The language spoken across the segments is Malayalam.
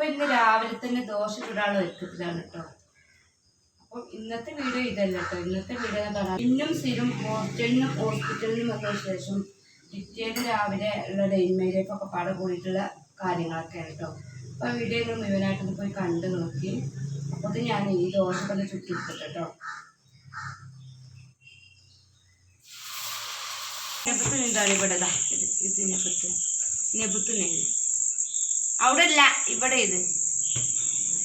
അപ്പൊ ഇന്ന് രാവിലെ തന്നെ ദോശ ചൂടാനുള്ള ഒരുക്കത്തിലാണ് കേട്ടോ അപ്പം ഇന്നത്തെ വീഡിയോ ഇതല്ല കേട്ടോ ഇന്നത്തെ വീഡിയോ കാണാം ഇന്നും സ്ഥിരം ഹോസ്റ്റലിനും ഹോസ്പിറ്റലിനും വന്ന ശേഷം പിറ്റേന്ന് രാവിലെ ഉള്ള ഡെയിൻമേലേക്ക് ഒക്കെ പാടെ കൂടിയിട്ടുള്ള കാര്യങ്ങളൊക്കെയാണ് കേട്ടോ അപ്പൊ ആ വീഡിയോ നിങ്ങൾ മുഴുവനായിട്ടൊന്ന് പോയി കണ്ടു നോക്കി. അപ്പോൾ ഞാൻ ഈ ദോശ കൊണ്ട് ചുറ്റിയെടുക്കട്ടെ കേട്ടോ ഇതിനെ കുറിച്ച് ഇവിടെ ഇത് നെയ്യ് അവിടെ അല്ല ഇവിടെ ഇത്.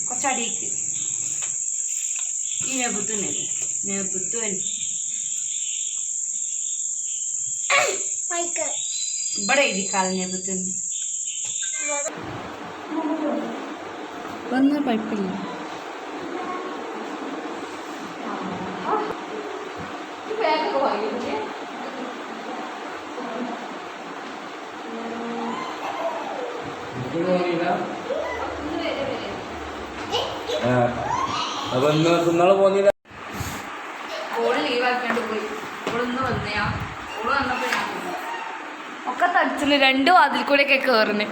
കുറച്ചടിക്ക് ഈ നെബുത്തു നെയ്യ് നെബുത്ത് ഇവിടെ ഇരിക്കാതെ നെബുത്തു വന്ന കുഴപ്പമില്ല. അപ്പൊ ഇന്ന് തിന്നാൾ പോന്നില്ല. ഓൾ ലീവാക്കിയാണ്ട് പോയി. ഓളൊന്ന് വന്നയാ. ഓൾ വന്നപ്പോ ഞാൻ പോയി. ഒക്കെ തടിച്ചിന് രണ്ടും അതിൽ കൂടെയൊക്കെ കേറുന്നു.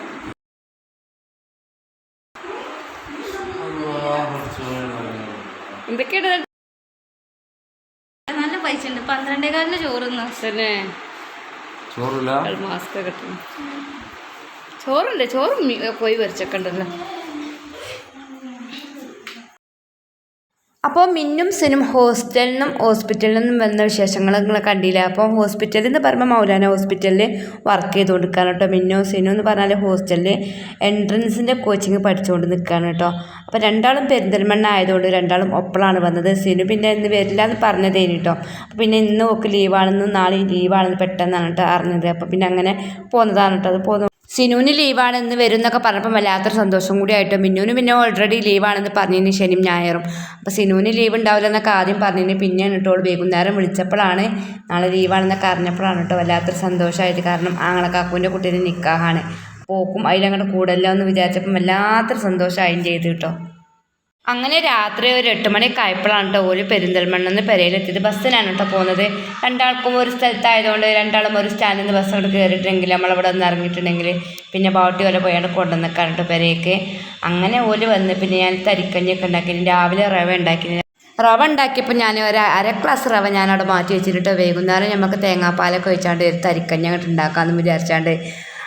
എന്തൊക്കെയാണ് നല്ല പൈസ ഉണ്ട്. പന്ത്രണ്ടേകാലിന് ചോറുന്ന തന്നെ. ചോറില്ല? മാസ്ക് കിട്ടുന്നു ചോറുണ്ട്. ചോറും പോയി വരച്ചൊക്കെ ഉണ്ടല്ലോ. അപ്പോൾ മിന്നും സിനും ഹോസ്റ്റലിൽ നിന്നും ഹോസ്പിറ്റലിൽ നിന്നും വന്ന വിശേഷങ്ങൾ നിങ്ങൾ കണ്ടില്ല? അപ്പോൾ ഹോസ്പിറ്റലിൽ നിന്ന് പറയുമ്പോൾ മൗലാന ഹോസ്പിറ്റലിൽ വർക്ക് ചെയ്ത് കൊടുക്കുകയാണ് കേട്ടോ. മിന്നും സിനും എന്ന് പറഞ്ഞാൽ ഹോസ്റ്റലിൽ എൻട്രൻസിന്റെ കോച്ചിങ് പഠിച്ചുകൊണ്ട് നിൽക്കുകയാണ് കേട്ടോ. അപ്പോൾ രണ്ടാളും പെരിന്തൽമണ്ണ ആയതുകൊണ്ട് രണ്ടാളും ഒപ്പളാണ് വന്നത്. സിനു പിന്നെ ഇന്ന് വരില്ല എന്ന് പറഞ്ഞതേനി കേട്ടോ. പിന്നെ ഇന്ന് ഒക്കെ ലീവാണെന്നും നാളെ ലീവാണെന്ന് പെട്ടെന്നാണ് കേട്ടോ അറിഞ്ഞത്. അപ്പോൾ പിന്നെ അങ്ങനെ പോകുന്നതാണ് കേട്ടോ. അത് പോന്നു സിനുവിന് ലീവാണെന്ന് വരും എന്നൊക്കെ പറഞ്ഞപ്പോൾ വല്ലാത്തൊരു സന്തോഷം കൂടി ആയിട്ട്. മിന്നുവിന് പിന്നെ ഓൾറെഡി ലീവാണെന്ന് പറഞ്ഞതിന് ശനിയും ഞായറും. അപ്പോൾ സിനുവിന് ലീവ് ഉണ്ടാവില്ല എന്നൊക്കെ ആദ്യം പറഞ്ഞതിന് പിന്നെയാണ് കേട്ടോ വൈകുന്നേരം വിളിച്ചപ്പോഴാണ് നാളെ ലീവാണെന്നൊക്കെ അറിഞ്ഞപ്പോഴാണ് കേട്ടോ വല്ലാത്തൊരു സന്തോഷമായിട്ട് കാരണം ആങ്ങളെ കാക്കുവിന്റെ കുട്ടീന്റെ നിക്കാഹാണ്. പോക്കും അതിലങ്ങോട്ട് കൂടല്ലോ എന്ന് വിചാരിച്ചപ്പം വല്ലാത്തൊരു സന്തോഷമായും ചെയ്തു കേട്ടോ അങ്ങനെ രാത്രി ഒരു എട്ട് മണിയൊക്കെ ആയപ്പോഴാണ് കേട്ടോ ഒരു പെരിന്തൽമണ്ണെന്ന് പെരയിലെത്തിയത്. ബസ്സിനാണ് കേട്ടോ പോകുന്നത് രണ്ടാൾക്കും ഒരു സ്ഥലത്തായതുകൊണ്ട് രണ്ടാളും ഒരു സ്റ്റാൻഡിൽ നിന്ന് ബസ് അവിടെ കയറിയിട്ടുണ്ടെങ്കിൽ നമ്മളവിടെ ഒന്ന് ഇറങ്ങിയിട്ടുണ്ടെങ്കിൽ പിന്നെ ബാട്ടി വരെ പോയാണ് കൊണ്ടുവന്നിക്കാണ് കേട്ടോ പെരയ്ക്ക് അങ്ങനെ ഓൽ വന്ന് പിന്നെ ഞാൻ തരിക്കഞ്ഞൊക്കെ ഉണ്ടാക്കി. രാവിലെ റവ ഉണ്ടാക്കി. റവ ഉണ്ടാക്കിയപ്പോൾ ഞാൻ ഒരു അര ഗ്ലാസ് റവ ഞാൻ അവിടെ മാറ്റി വെച്ചിട്ട് വൈകുന്നേരം നമുക്ക് തേങ്ങാപ്പാലൊക്കെ ഒഴിച്ചാണ്ട് ഒരു തരിക്കഞ്ഞങ്ങോട്ട് ഉണ്ടാക്കാമെന്ന് വിചാരിച്ചാണ്ട്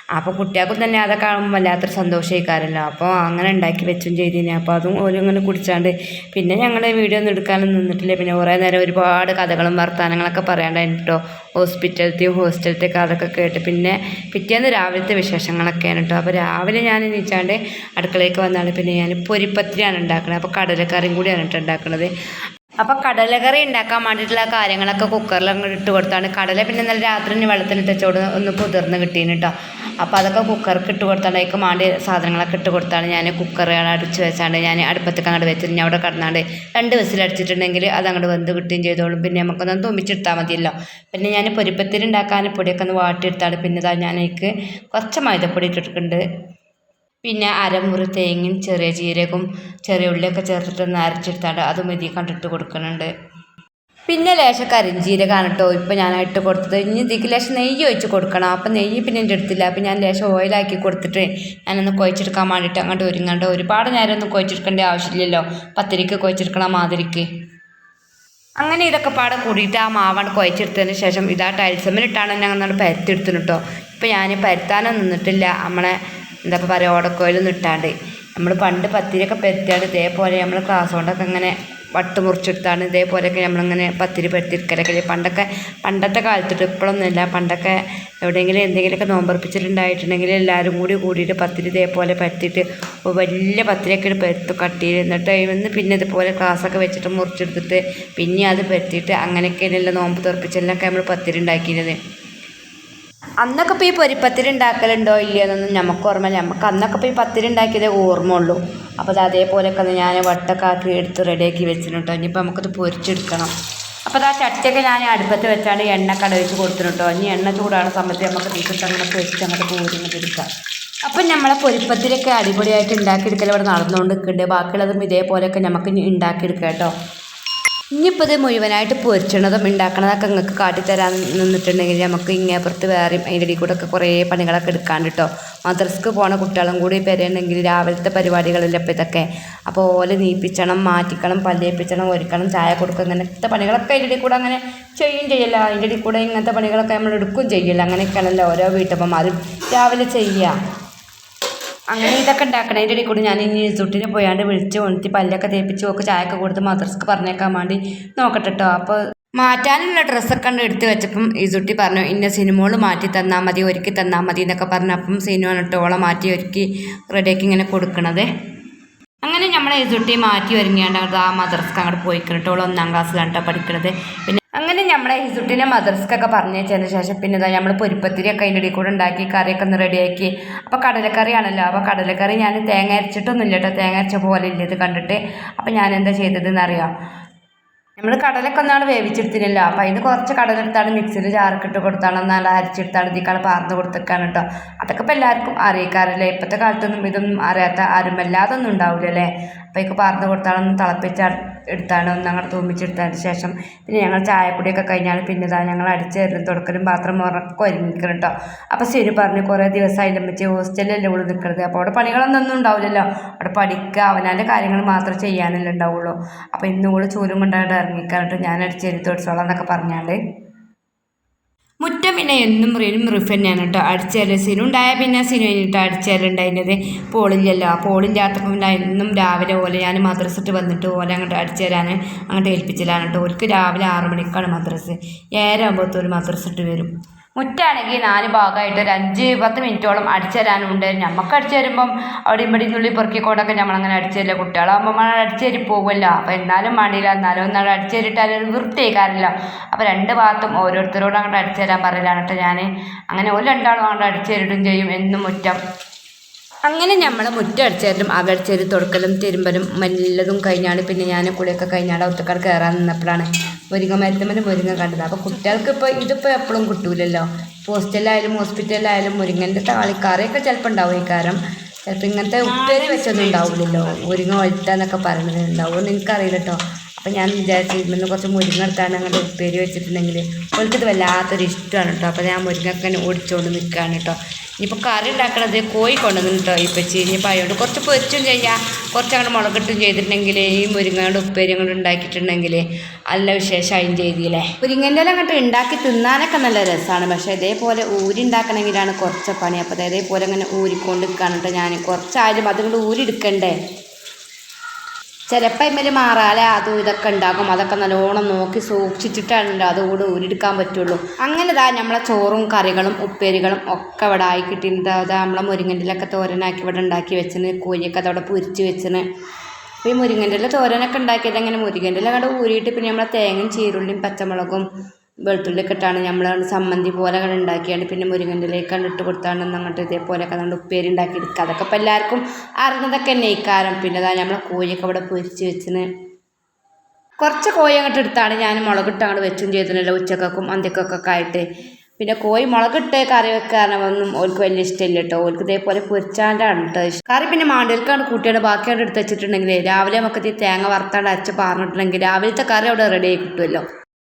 അപ്പോൾ കുട്ടികൾക്കും തന്നെ അതൊക്കെ കാണുമ്പോൾ വല്ലാത്തൊരു സന്തോഷമായിക്കാരല്ലോ അപ്പോൾ അങ്ങനെ ഉണ്ടാക്കി വെച്ചും ചെയ്തിന്. അപ്പോൾ അതും ഓരോ ഇങ്ങനെ കുടിച്ചാണ്ട് പിന്നെ ഞങ്ങൾ വീഡിയോ ഒന്നും എടുക്കാനൊന്നും നിന്നിട്ടില്ല. പിന്നെ കുറേ നേരം ഒരുപാട് കഥകളും വർത്തമാനങ്ങളൊക്കെ പറയാണ്ടായിരുന്നു കേട്ടോ ഹോസ്പിറ്റലത്തെയും ഹോസ്റ്റലത്തെ കഥയൊക്കെ കേട്ട്. പിന്നെ പിറ്റേന്ന് രാവിലത്തെ വിശേഷങ്ങളൊക്കെയാണ് കേട്ടോ. അപ്പോൾ രാവിലെ ഞാൻ എണീച്ചാണ്ട് അടുക്കളയ്ക്ക് വന്നാണ്. പിന്നെ ഞാൻ പൊരിപ്പത്തിരിയാണ് ഉണ്ടാക്കുന്നത് അപ്പോൾ കടലക്കറിയും കൂടിയാണ് കേട്ടോ ഉണ്ടാക്കുന്നത് അപ്പോൾ കടലക്കറി ഉണ്ടാക്കാൻ വേണ്ടിയിട്ടുള്ള കാര്യങ്ങളൊക്കെ കുക്കറിൽ അങ്ങോട്ട് ഇട്ട് കൊടുത്താണ്. കടല പിന്നെ നല്ല രാത്രി ഇനി വെള്ളത്തിലിട്ട് വെച്ചോട് ഒന്ന് കുതിർന്ന് കിട്ടീന് കേട്ടോ അപ്പോൾ അതൊക്കെ കുക്കർക്ക് ഇട്ട് കൊടുത്താണ്. അതിലേക്ക് വേണ്ടി സാധനങ്ങളൊക്കെ ഇട്ട് കൊടുത്താണ്. ഞാൻ കുക്കറുകൾ അടിച്ച് വെച്ചാണ്ട് ഞാൻ അടുപ്പത്തേക്ക് അങ്ങോട്ട് വെച്ചിട്ട് ഞാൻ അവിടെ കിടന്നാണ്ട് രണ്ട് വിസിലടിച്ചിട്ടുണ്ടെങ്കിൽ അത് അങ്ങോട്ട് വെന്ത് കിട്ടുകയും ചെയ്തോളും. പിന്നെ നമുക്കൊന്ന് തുമ്പിച്ചെടുത്താൽ മതിയല്ലോ. പിന്നെ ഞാൻ പൊരിപ്പത്തിരി ഉണ്ടാക്കാൻ പൊടിയൊക്കെ ഒന്ന് വാട്ടിയെടുത്താണ്. പിന്നെ ഇതാ ഞാൻ എനിക്ക് കുറച്ച് മൈദപ്പൊടി ഇട്ടിട്ടുണ്ട്. പിന്നെ അരമുറി തേങ്ങയും ചെറിയ ജീരകവും ചെറിയ ഉള്ളിയൊക്കെ ചേർത്തിട്ട് ഒന്ന് അത് ഇതിൽ കണ്ടിട്ട് കൊടുക്കുന്നുണ്ട്. പിന്നെ ലേശം കരിഞ്ജീരകമാണ് കേട്ടോ ഇപ്പോൾ ഞാൻ ഇട്ട് കൊടുത്തത്. ഇനി ഇതിക്ക് ലേശം നെയ്യ് ഒഴിച്ച് കൊടുക്കണം. അപ്പം നെയ്യ് പിന്നെ എന്റെ അടുത്തില്ല. അപ്പം ഞാൻ ലേശം ഓയിലാക്കി കൊടുത്തിട്ട് ഞാനൊന്ന് കുഴച്ചെടുക്കാൻ വേണ്ടിയിട്ട് അങ്ങോട്ട് ഒരുങ്ങാണ്ട് ഒരുപാട് നേരം ഒന്നും കുഴച്ചെടുക്കേണ്ട ആവശ്യമില്ലല്ലോ. പത്തിരിക്ക് കുഴച്ചെടുക്കണം മാതിരിക്ക്. അങ്ങനെ ഇതൊക്കെ പാടെ കൂടിയിട്ട് ആ മാവാണ് കുഴച്ചെടുത്തതിന് ശേഷം ഇതാ ടൈൽസമ്മലിട്ടാണ് ഞങ്ങൾ പരത്തിയെടുത്തിന് കേട്ടോ ഇപ്പം ഞാൻ പരത്താനൊന്നും നിന്നിട്ടില്ല. നമ്മളെ എന്താ ഇപ്പോൾ പറയുക ഓടക്കോയിലൊന്നും ഇട്ടാണ്ട് നമ്മൾ പണ്ട് പത്തിരിയൊക്കെ പെരുത്തിയാണ്ട് ഇതേപോലെ നമ്മൾ ക്ലാസ് കൊണ്ടൊക്കെ ഇങ്ങനെ വട്ട് മുറിച്ചെടുത്താണ് ഇതേപോലെയൊക്കെ നമ്മളിങ്ങനെ പത്തിരി പരത്തിരിക്കലൊക്കെ പണ്ടൊക്കെ പണ്ടത്തെ കാലത്തിട്ട് ഇപ്പോഴൊന്നുമില്ല. പണ്ടൊക്കെ എവിടെയെങ്കിലും എന്തെങ്കിലുമൊക്കെ നോമ്പറപ്പിച്ചിട്ടുണ്ടായിട്ടുണ്ടെങ്കിൽ എല്ലാവരും കൂടി കൂടിയിട്ട് പത്തിരി ഇതേപോലെ പരത്തിയിട്ട് വലിയ പത്തിരിയൊക്കെ പരത്തു കട്ടിയിൽ എന്നിട്ട് ഇന്ന് പിന്നെ ഇതുപോലെ ക്ലാസ്സൊക്കെ വെച്ചിട്ട് മുറിച്ചെടുത്തിട്ട് പിന്നെ അത് പരത്തിയിട്ട് അങ്ങനെയൊക്കെയല്ല നോമ്പ് തുറപ്പിച്ചെല്ലൊക്കെ നമ്മൾ പത്തിരി ഉണ്ടാക്കിയത് അന്നൊക്കെ ഇപ്പോൾ ഈ പൊരിപ്പത്തിരി ഉണ്ടാക്കലുണ്ടോ ഇല്ലയോ എന്നൊന്നും നമുക്ക് ഓർമ്മയില്ല. നമുക്ക് അന്നൊക്കെ ഇപ്പോൾ ഈ പത്തിരി ഉണ്ടാക്കിയതേ ഓർമ്മ ഉള്ളൂ അപ്പോൾ അത് അതേപോലെയൊക്കെ ഒന്ന് ഞാൻ വട്ടൊക്കെ ആക്കി എടുത്ത് റെഡിയാക്കി വെച്ചിട്ടുണ്ടോ ഇനിയിപ്പോൾ നമുക്കത് പൊരിച്ചെടുക്കണം. അപ്പോൾ അത് ആ ചട്ടിയൊക്കെ ഞാൻ അടുപ്പത്ത് വെച്ചാണ് എണ്ണ കടവിച്ച് കൊടുത്തിട്ടുണ്ടോ ഇനി എണ്ണ ചൂടാണ് സമയത്ത് നമുക്ക് തീർച്ചയായിട്ടും അങ്ങനെ പൊരിച്ച് അങ്ങോട്ട് പോരുന്നത് എടുക്കാം. അപ്പം നമ്മളെ പൊരിപ്പത്തിലൊക്കെ അടിപൊളിയായിട്ട് ഉണ്ടാക്കിയെടുക്കൽ ഇവിടെ നടന്നുകൊണ്ട് നിൽക്കുന്നുണ്ട് ബാക്കിയുള്ളതും ഇതേപോലെയൊക്കെ നമുക്ക് ഉണ്ടാക്കിയെടുക്കാം കേട്ടോ ഇനിയിപ്പോൾ ഇത് മുഴുവനായിട്ട് പൊരിച്ചണതും ഉണ്ടാക്കണതൊക്കെ നിങ്ങൾക്ക് കാട്ടിത്തരാൻ നിന്നിട്ടുണ്ടെങ്കിൽ നമുക്ക് ഇങ്ങേപ്പുറത്ത് വേറെയും അതിന്റെ ഇടയിൽ കൂടെ ഒക്കെ കുറേ പണികളൊക്കെ എടുക്കാണ്ട് കേട്ടോ മദ്രസ്ക്ക് പോണ കുട്ടികളും കൂടി പെരയുണ്ടെങ്കിൽ രാവിലത്തെ പരിപാടികളില്ല ഇപ്പോൾ ഇതൊക്കെ. അപ്പോൾ ഓല നീപ്പിച്ചണം മാറ്റിക്കണം പല്ലേപ്പിച്ചണം ഒരുക്കണം ചായ കൊടുക്കണം ഇങ്ങനത്തെ പണികളൊക്കെ അതിന്റെ ഇടയിൽ കൂടെ അങ്ങനെ ചെയ്യും ചെയ്യല്ല. അതിന്റെ ഇടയിൽ കൂടെ ഇങ്ങനത്തെ പണികളൊക്കെ നമ്മൾ എടുക്കും ചെയ്യില്ല. അങ്ങനെയൊക്കെയാണല്ലോ ഓരോ വീട്ടമ്മമാരും രാവിലെ ചെയ്യുക. അങ്ങനെ ഇതൊക്കെ ഉണ്ടാക്കണം. അതിന്റെ ഇടയിൽ കൂടി ഞാൻ ഇനി സുട്ടിനെ പോയാണ്ട് വിളിച്ച് കൊണ്ടി പല്ലൊക്കെ തേപ്പിച്ച് ഒക്കെ ചായയൊക്കെ കൊടുത്ത് മദ്രസ്ക്ക് പറഞ്ഞേക്കാൻ വേണ്ടി നോക്കട്ടെ കേട്ടോ അപ്പോൾ മാറ്റാനുള്ള ഡ്രസ്സൊക്കെ ഉണ്ട് എടുത്ത് വെച്ചപ്പം ഇസുട്ടി പറഞ്ഞു ഇന്ന സിനിമകൾ മാറ്റി തന്നാൽ മതി ഒരുക്കി തന്നാൽ മതി എന്നൊക്കെ പറഞ്ഞപ്പം സിനിമ എന്നിട്ട് ഓളെ മാറ്റി ഒരുക്കി റെഡിയാക്കി ഇങ്ങനെ കൊടുക്കണത്. ഇസുട്ടി മാറ്റി ഒരുങ്ങിയാണ്ട് ആ മദ്രസ്ക്ക് അങ്ങോട്ട് പോയിക്കണിട്ട് ഓൾ ഒന്നാം ക്ലാസ്സിലാണ് പഠിക്കണത്. പിന്നെ അങ്ങനെ നമ്മളെ ഹിസുട്ടിനെ പറഞ്ഞു വെച്ചതിന് ശേഷം പിന്നെ ഇതാ നമ്മൾ പൊരിപ്പത്തിരിയൊക്കെ അതിന്റെ ഇടയിൽ കൂടെ ഉണ്ടാക്കി കറിയൊക്കെ ഒന്ന് റെഡിയാക്കി അപ്പോൾ കടലക്കറിയാണല്ലോ അപ്പോൾ കടലക്കറി ഞാൻ തേങ്ങ അരച്ചിട്ടൊന്നുമില്ല കേട്ടോ തേങ്ങ അരച്ച പോലെ ഇല്ല ഇത് കണ്ടിട്ട്. അപ്പോൾ ഞാൻ എന്താ ചെയ്തതെന്ന് അറിയാം നമ്മൾ കടലൊക്കെ ഒന്നാണ് വേവിച്ചെടുത്തിനല്ലോ അപ്പം അതിന് കുറച്ച് കടലെടുത്താണ് മിക്സിയിൽ ചാർക്കിട്ട് കൊടുത്താണ്. നല്ല അരച്ചെടുത്താണ്. ഇതിക്കാണ് പാർന്ന് കൊടുത്തേക്കാണ് കേട്ടോ അതൊക്കെ ഇപ്പം എല്ലാവർക്കും അറിയിക്കാറില്ലേ. ഇപ്പോഴത്തെ കാലത്തൊന്നും ഇതൊന്നും അറിയാത്ത ആരും അല്ലാതൊന്നും ഉണ്ടാവില്ല അല്ലേ അപ്പോൾ ഇതൊക്കെ പാർന്ന് കൊടുത്താണ്. ഒന്ന് തിളപ്പിച്ച് എടുത്താണ്. ഒന്ന് അങ്ങോട്ട് തൂമിച്ചെടുത്തതിന് ശേഷം പിന്നെ ഞങ്ങൾ ചായപ്പൊടിയൊക്കെ കഴിഞ്ഞാൽ പിന്നെ ഇതാ ഞങ്ങൾ അടിച്ചേരലും തുടക്കലും പാത്രം ഉറക്കം ഒരുങ്ങിക്കണം കേട്ടോ അപ്പോൾ ശരി പറഞ്ഞു. കുറേ ദിവസമായില്ല വെച്ച് ഹോസ്റ്റലിലല്ലേ ഉള്ളു നിൽക്കുന്നത് അപ്പോൾ അവിടെ പണികളൊന്നും ഉണ്ടാവില്ലല്ലോ. അവിടെ പഠിക്കുക അവനാന്റെ കാര്യങ്ങൾ മാത്രം ചെയ്യാനല്ലേ ഉണ്ടാവുള്ളൂ. അപ്പോൾ ഇന്നും കൂടെ ചൂലും കൊണ്ടായിട്ട് ഇറങ്ങിക്കാനിട്ട് ഞാനൊരു ചെരുത്ത് തൊടിച്ചോളാം എന്നൊക്കെ പറഞ്ഞാണ്ട്. മുറ്റം പിന്നെ എന്നും റീനും റിഫ് തന്നെയാണ് കേട്ടോ. അടിച്ചേരൽ സിനു ഉണ്ടായ പിന്നെ സിനു കഴിഞ്ഞിട്ട് അടിച്ചേരലുണ്ടായിരുന്നത് പോളില്ലല്ലോ. ആ പോളില്ലാത്തപ്പോൾ പിന്നെ എന്നും രാവിലെ ഓലെ ഞാൻ മദ്രസിട്ട് വന്നിട്ട് ഓലെ അങ്ങോട്ട് അടിച്ചേരാൻ അങ്ങോട്ട് ഏൽപ്പിച്ചില്ലാണ് കേട്ടോ. ഓർക്ക് രാവിലെ ആറ് മണിക്കാണ് മദ്രസ്. ഏഴാകുമ്പോഴത്തോലും മദ്രസ് ഇട്ട് വരും. മുറ്റാണെങ്കിൽ നാല് ഭാഗമായിട്ട് ഒരു അഞ്ച് പത്ത് മിനിറ്റോളം അടിച്ചു തരാനുണ്ട് നമുക്ക് അടിച്ചു തരുമ്പം അവിടെ ഇവിടെ ഉള്ളിൽ പെറുക്കിക്കോടൊക്കെ നമ്മളങ്ങനെ അടിച്ചു തരില്ല കുട്ടികളാകുമ്പോൾ നമ്മൾ അടിച്ചു തരി പോകുമല്ലോ അപ്പോൾ എന്നാലും മടിയില്ല എന്നാലും ഒന്നാൾ അടിച്ചു തരിട്ടാൽ അത് വൃത്തിയേക്കാറില്ല അപ്പോൾ രണ്ട് ഭാഗത്തും ഓരോരുത്തരോടും അങ്ങോട്ട് അടിച്ചു തരാൻ പറയലാണ് കേട്ടോ ഞാൻ അങ്ങനെ ഒരു രണ്ടാളും അങ്ങോട്ട് അടിച്ചു തരിടും ചെയ്യും എന്നും മുറ്റം. അങ്ങനെ നമ്മൾ മുറ്റടിച്ചാലും അകടിച്ചാലും തുടക്കലും തിരുമ്പലും എല്ലതും കഴിഞ്ഞാണ് പിന്നെ ഞാൻ കുളിയൊക്കെ കഴിഞ്ഞാൽ ഒത്തക്കാട് കയറാൻ നിന്നപ്പോഴാണ് മുരിങ്ങ മരുത്തമ്മന് മുരിങ്ങ കണ്ടത്. അപ്പോൾ കുട്ടികൾക്ക് ഇപ്പോൾ ഇതിപ്പോൾ എപ്പോഴും കിട്ടൂലല്ലോ. ഹോസ്റ്റലിലായാലും ഹോസ്പിറ്റലിലായാലും മുരിങ്ങന്റെ താളിക്കറിയൊക്കെ ചിലപ്പോൾ ഉണ്ടാവും ഈ കാരം ചിലപ്പോൾ ഇങ്ങനത്തെ ഉപ്പേരി വെച്ചൊന്നും ഉണ്ടാവില്ലല്ലോ മുരിങ്ങ വഴുത്താന്നൊക്കെ പറയുന്നത് ഉണ്ടാവുമെന്ന് എനിക്കറിയില്ല കേട്ടോ അപ്പോൾ ഞാൻ വിചാരിച്ചു ഇവിടുന്ന് കുറച്ച് മുരിങ്ങ എടുത്താണ് അങ്ങോട്ട് ഉപ്പേരി വെച്ചിട്ടുണ്ടെങ്കിൽ അവൾക്കിത് വല്ലാത്തൊരു ഇഷ്ടമാണ് കേട്ടോ അപ്പോൾ ഞാൻ മുരിങ്ങക്കനെ ഓടിച്ചുകൊണ്ട് നിൽക്കുകയാണ് കേട്ടോ ഇനിയിപ്പോൾ കറി ഉണ്ടാക്കണത് കോഴി കൊണ്ടുവന്നു കേട്ടോ ഇപ്പച്ചി. ഇനിയിപ്പോൾ അയോണ്ട് കുറച്ച് പൊരിച്ചും ചെയ്യാം. കുറച്ച് അങ്ങോട്ട് മുളകിട്ടും ചെയ്തിട്ടുണ്ടെങ്കിൽ ഈ മുരിങ്ങയുടെ ഉപ്പേരി അങ്ങോട്ട് ഉണ്ടാക്കിയിട്ടുണ്ടെങ്കിൽ നല്ല വിശേഷമായും ചെയ്തില്ലേ. മുരിങ്ങന്റെ ഇല അങ്ങോട്ട് ഉണ്ടാക്കി തിന്നാനൊക്കെ നല്ല രസമാണ് പക്ഷേ ഇതേപോലെ ഊരി ഉണ്ടാക്കണമെങ്കിലാണ് കുറച്ച് പണി. അപ്പോൾ അതേപോലെ അങ്ങനെ ഊരിക്കൊണ്ട് നിൽക്കുകയാണ് കേട്ടോ ഞാൻ കുറച്ചായാലും അതുകൊണ്ട് ഊരി എടുക്കണ്ടേ? ചിലപ്പോൾ ഇമ്മൽ മാറാല അതും ഇതൊക്കെ ഉണ്ടാകും അതൊക്കെ നല്ലോണം നോക്കി സൂക്ഷിച്ചിട്ടാണ് അതുകൂടെ ഊരിയെടുക്കാൻ പറ്റുള്ളൂ. അങ്ങനെ ഇതാ നമ്മളെ ചോറും കറികളും ഉപ്പേരികളും ഒക്കെ ഇവിടെ ആയി അതാ നമ്മളെ മുരിങ്ങന്റെലൊക്കെ തോരനാക്കി ഇവിടെ ഉണ്ടാക്കി വെച്ചിന് കോഴിയൊക്കെ അതവിടെ പൊരിച്ച് വെച്ചിന് അപ്പോൾ ഈ മുരിങ്ങന്റെ തോരനൊക്കെ ഉണ്ടാക്കിയത് അങ്ങനെ മുരിങ്ങന്റെ അങ്ങോട്ട് ഊരിയിട്ട് പിന്നെ നമ്മളെ തേങ്ങയും ചീരുള്ളിയും പച്ചമുളകും വെളുത്തുള്ളിയൊക്കെ നമ്മൾ സമ്മന്തി പോലെ അങ്ങനെ ഉണ്ടാക്കിയാണ്. പിന്നെ മുരിങ്ങന്റെ ഇലയൊക്കെ ഇട്ട് കൊടുത്താണ് അങ്ങോട്ട് ഇതേപോലെയൊക്കെ നമ്മൾ ഉപ്പേരി ഉണ്ടാക്കി എടുക്കുക അതൊക്കെ ഇപ്പം എല്ലാവർക്കും അറിഞ്ഞതൊക്കെ തന്നെ ഇക്കാരം പിന്നെ അതാ നമ്മളെ കോഴിയൊക്കെ ഇവിടെ പൊരിച്ച് വെച്ചിന്. കുറച്ച് കോഴി അങ്ങോട്ട് എടുത്താണ് ഞാൻ മുളകിട്ട് അങ്ങോട്ട് വെച്ചും ചെയ്തിട്ടുണ്ടല്ലോ ഉച്ചക്കൊക്കും അന്ത്യക്കൊക്കെ ആയിട്ട്. പിന്നെ കോഴി മുളകിട്ട് കറി വെക്കാനൊന്നും ഓർക്ക് വലിയ ഇഷ്ടമില്ല കേട്ടോ. ഓർക്ക് ഇതേപോലെ പൊരിച്ചാണ്ടാണ് കേട്ടോ ഇഷ്ടം. കറി പിന്നെ മാണ്ടിൽക്കാണ് കൂട്ടിയാണ് ബാക്കിയാണ്ട് എടുത്ത് വെച്ചിട്ടുണ്ടെങ്കിൽ രാവിലെ നമുക്ക് തേങ്ങ വറുത്താണ്ട് അരച്ച് പാർന്നിട്ടുണ്ടെങ്കിൽ രാവിലത്തെ കറി അവിടെ റെഡി ആയി കിട്ടുമല്ലോ.